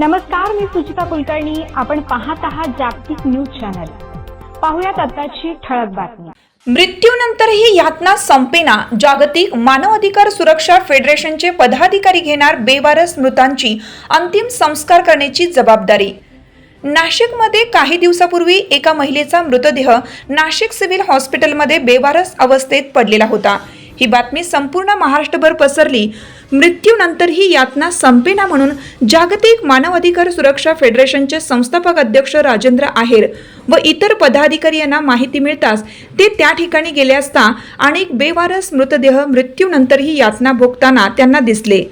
नमस्कार मी सुचिता कुलकर्णी. आपण पाहत आहात जागतिक न्यूज चॅनल. पाहुयात आताची ठळक बातमी. मृत्यूनंतरही यातना संपेना. जागतिक मानवाधिकार सुरक्षा फेडरेशनचे पदाधिकारी घेणार बेवारस मृतांची अंतिम संस्कार करण्याची जबाबदारी. नाशिकमध्ये काही दिवसापूर्वी एका महिलेचा मृतदेह नाशिक सिव्हिल हॉस्पिटलमध्ये बेवारस अवस्थेत पडलेला होता. ही बातमी संपूर्ण महाराष्ट्रभर पसरली. मृत्यूनंतरही यातना संपेना म्हणून जागतिक मानवाधिकार सुरक्षा फेडरेशनचे संस्थापक अध्यक्ष राजेंद्र आहेर व इतर पदाधिकारी यांना माहिती मिळताच ते त्या ठिकाणी गेले असता अनेक बेवारस मृतदेह मृत्यूनंतरही यातना भोगताना त्यांना दिसले.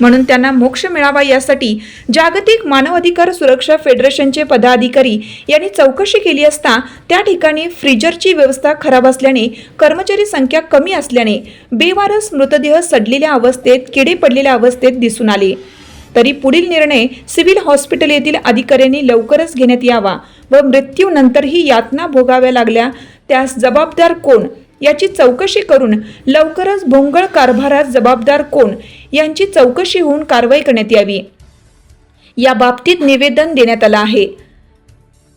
म्हणून त्यांना मोक्ष मिळावा यासाठी जागतिक मानवाधिकार सुरक्षा फेडरेशनचे पदाधिकारी यांनी चौकशी केली असता त्या ठिकाणी फ्रीजरची व्यवस्था खराब असल्याने कर्मचारी संख्या कमी असल्याने बेवारस मृतदेह सडलेल्या अवस्थेत किडे पडलेल्या अवस्थेत दिसून आले. तरी पुढील निर्णय सिव्हिल हॉस्पिटल येथील अधिकाऱ्यांनी लवकरच घेण्यात यावा व मृत्यूनंतरही यातना भोगाव्या लागल्या. त्यास जबाबदार कोण? याची चौकशी करून लवकरच भोंगळ कारभारात जबाबदार कोण यांची चौकशी होऊन कारवाई करण्यात यावी. या बाबतीत निवेदन देण्यात आलं आहे.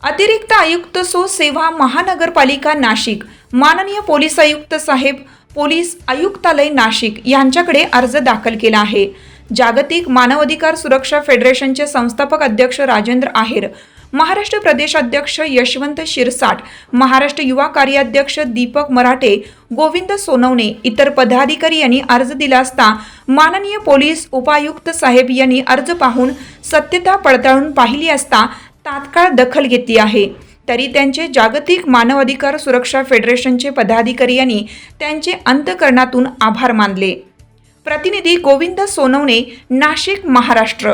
अतिरिक्त आयुक्त सो सेवा महानगरपालिका नाशिक माननीय पोलीस आयुक्त साहेब पोलीस आयुक्तालय नाशिक यांच्याकडे अर्ज दाखल केला आहे. जागतिक मानवाधिकार सुरक्षा फेडरेशनचे संस्थापक अध्यक्ष राजेंद्र आहेर महाराष्ट्र प्रदेशाध्यक्ष यशवंत शिरसाट महाराष्ट्र युवा कार्याध्यक्ष दीपक मराठे गोविंद सोनवणे इतर पदाधिकारी यांनी अर्ज दिला असता माननीय पोलीस उपायुक्त साहेब यांनी अर्ज पाहून सत्यता पडताळून पाहिली असता तात्काळ दखल घेतली आहे. तरी त्यांचे जागतिक मानवाधिकार सुरक्षा फेडरेशनचे पदाधिकारी यांनी त्यांचे अंतकरणातून आभार मानले. प्रतिनिधी गोविंद सोनवणे नाशिक महाराष्ट्र.